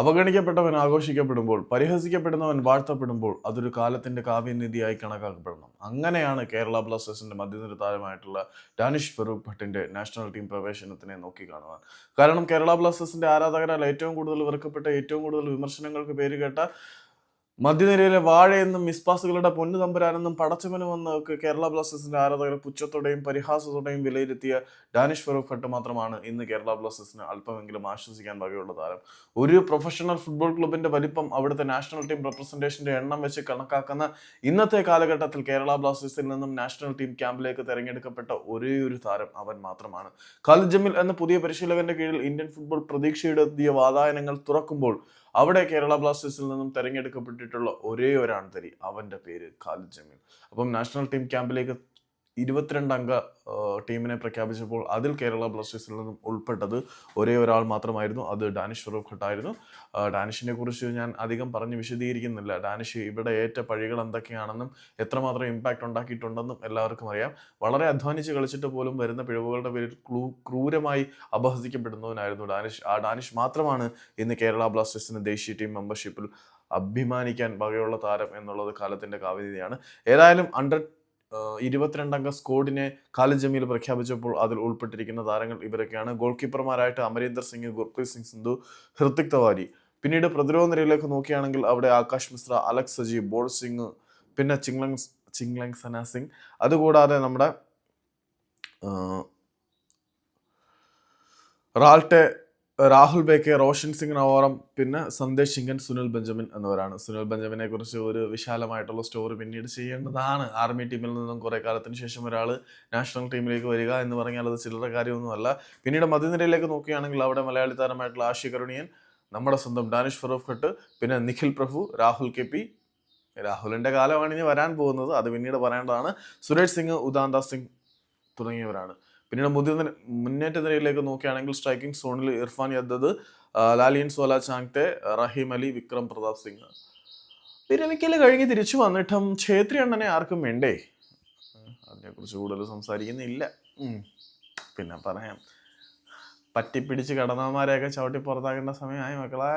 അവഗണിക്കപ്പെട്ടവൻ ആഘോഷിക്കപ്പെടുമ്പോൾ പരിഹസിക്കപ്പെടുന്നവൻ വാഴ്ത്തപ്പെടുമ്പോൾ അതൊരു കാലത്തിന്റെ കാവ്യനിധിയായി കണക്കാക്കപ്പെടണം. അങ്ങനെയാണ് കേരള ബ്ലാസ്റ്റേഴ്സിന്റെ മധ്യനിര താരമായിട്ടുള്ള ഡാനിഷ് ഫറൂഖ് ഭട്ടിന്റെ നാഷണൽ ടീം പ്രവേശനത്തിനെ നോക്കി കാണുവാൻ. കാരണം കേരള ബ്ലാസ്റ്റേഴ്സിന്റെ ആരാധകരാൽ ഏറ്റവും കൂടുതൽ വെറുക്കപ്പെട്ട ഏറ്റവും കൂടുതൽ വിമർശനങ്ങൾക്ക് പേര് കേട്ട മധ്യനിരയിലെ വാഴയെന്നും മിസ്പാസുകളുടെ പൊന്നു തമ്പുരാനെന്നും പടച്ചവനുമെന്നും കേരള ബ്ലാസ്റ്റേഴ്സിന്റെ ആരാധകർ പുച്ഛത്തോടെയും പരിഹാസത്തോടെയും വിലയിരുത്തിയ ഡാനിഷ് ഫറൂഖ് ഭട്ട് മാത്രമാണ് ഇന്ന് കേരള ബ്ലാസ്റ്റേഴ്സിന് അല്പമെങ്കിലും ആശ്വസിക്കാൻ വകയുള്ള താരം. ഒരു പ്രൊഫഷണൽ ഫുട്ബോൾ ക്ലബിന്റെ വലിപ്പം അവിടുത്തെ നാഷണൽ ടീം റെപ്രസെന്റേഷന്റെ എണ്ണം വെച്ച് കണക്കാക്കുന്ന ഇന്നത്തെ കാലഘട്ടത്തിൽ കേരള ബ്ലാസ്റ്റേഴ്സിൽ നിന്നും നാഷണൽ ടീം ക്യാമ്പിലേക്ക് തെരഞ്ഞെടുക്കപ്പെട്ട ഒരേ ഒരു താരം അവൻ മാത്രമാണ്. ഖാലിദ് ജമീൽ എന്ന പുതിയ പരിശീലകന്റെ കീഴിൽ ഇന്ത്യൻ ഫുട്ബോൾ പ്രതീക്ഷയുടെ വാതായനങ്ങൾ തുറക്കുമ്പോൾ അവിടെ കേരള ബ്ലാസ്റ്റേഴ്സിൽ നിന്നും തെരഞ്ഞെടുക്കപ്പെട്ടിട്ടുള്ള ഒരേ ഒരാൺതരി അവന്റെ പേര് ഖാലിദ് ജമീൽ. അപ്പം നാഷണൽ ടീം ക്യാമ്പിലേക്ക് ഇരുപത്തിരണ്ട് അംഗ ടീമിനെ പ്രഖ്യാപിച്ചപ്പോൾ അതിൽ കേരള ബ്ലാസ്റ്റേഴ്സിൽ നിന്നും ഉൾപ്പെട്ടത് ഒരേ ഒരാൾ മാത്രമായിരുന്നു. അത് ഡാനിഷ് ഫറൂഖ് ഖട്ടായിരുന്നു ഡാനിഷിനെ കുറിച്ച് ഞാൻ അധികം പറഞ്ഞ് വിശദീകരിക്കുന്നില്ല. ഡാനിഷ് ഇവിടെ ഏറ്റ പഴികൾ എന്തൊക്കെയാണെന്നും എത്രമാത്രം ഇമ്പാക്റ്റ് ഉണ്ടാക്കിയിട്ടുണ്ടെന്നും എല്ലാവർക്കും അറിയാം. വളരെ അധ്വാനിച്ച് കളിച്ചിട്ട് പോലും വരുന്ന പിഴവുകളുടെ പേരിൽ ക്ലൂ ക്രൂരമായി അപഹസിക്കപ്പെടുന്നവനായിരുന്നു ഡാനിഷ്. ആ ഡാനിഷ് മാത്രമാണ് ഇന്ന് കേരള ബ്ലാസ്റ്റേഴ്സിന് ദേശീയ ടീം മെമ്പർഷിപ്പിൽ അഭിമാനിക്കാൻ വകയുള്ള താരം എന്നുള്ളത് കാലത്തിന്റെ കാവ്യതയാണ്. ഏതായാലും അണ്ടർ ഇരുപത്തിരണ്ടംഗ സ്ക്വാഡിനെ ഖാലിദ് ജമീൽ പ്രഖ്യാപിച്ചപ്പോൾ അതിൽ ഉൾപ്പെട്ടിരിക്കുന്ന താരങ്ങൾ ഇവരൊക്കെയാണ്. ഗോൾ കീപ്പർമാരായിട്ട് അമരീന്ദർ സിംഗ് ഗുർപ്രീത് സിംഗ് സിന്ധു ഹൃത്തിക് തവാരി. പിന്നീട് പ്രതിരോധ നിരയിലേക്ക് നോക്കുകയാണെങ്കിൽ അവിടെ ആകാശ് മിശ്ര അലക്സ് സജി ബോൾ സിംഗ് പിന്നെ ചിങ്ലങ് ചിങ്ലങ് സന സിംഗ്. അതുകൂടാതെ നമ്മുടെ റാൾട്ടെ രാഹുൽ ബേക്കെ റോഷൻ സിംഗ് നവോറം പിന്നെ സന്ദേശ് സിംഗൻ സുനിൽ ബെഞ്ചമിൻ എന്നിവരാണ്. സുനിൽ ബെഞ്ചമിനെ കുറിച്ച് ഒരു വിശാലമായിട്ടുള്ള സ്റ്റോറി പിന്നീട് ചെയ്യേണ്ടതാണ്. ആർമി ടീമിൽ നിന്നും കുറെ കാലത്തിന് ശേഷം ഒരാൾ നാഷണൽ ടീമിലേക്ക് വരിക എന്ന് പറഞ്ഞാൽ അത് ചില്ലറ കാര്യമൊന്നുമല്ല. പിന്നീട് മധ്യനിരയിലേക്ക് നോക്കുകയാണെങ്കിൽ അവിടെ മലയാളി താരമായിട്ടുള്ള ആഷി കരുണിയൻ നമ്മുടെ സ്വന്തം ഡാനിഷ് ഫറൂഖ് ഭട്ട് പിന്നെ നിഖിൽ പ്രഭു രാഹുൽ കെ പി. രാഹുലിന്റെ കാലമാണ് ഇനി വരാൻ പോകുന്നത്. അത് പിന്നീട് പറയേണ്ടതാണ്. സുരേഷ് സിംഗ് ഉദാന്ത സിംഗ് തുടങ്ങിയവരാണ്. പിന്നീട് മുതിർന്ന മുന്നേറ്റ നിരയിലേക്ക് നോക്കുകയാണെങ്കിൽ സ്ട്രൈക്കിംഗ് സോണിൽ ഇർഫാൻ യദ്ദത് ലാലിയൻ സോല ചാങ്തെ റഹീം അലി വിക്രം പ്രതാപ് സിംഗ്. വിരമിക്കൽ കഴിഞ്ഞ് തിരിച്ചു വന്നിട്ടും ഛേത്രി അണ്ണനെ ആർക്കും വേണ്ടേ? അതിനെക്കുറിച്ച് കൂടുതൽ സംസാരിക്കുന്നില്ല. പിന്നെ പറയാം. പറ്റിപ്പിടിച്ച് കടന്നമാരെയൊക്കെ ചവിട്ടി പുറത്താക്കേണ്ട സമയമായി മക്കളെ.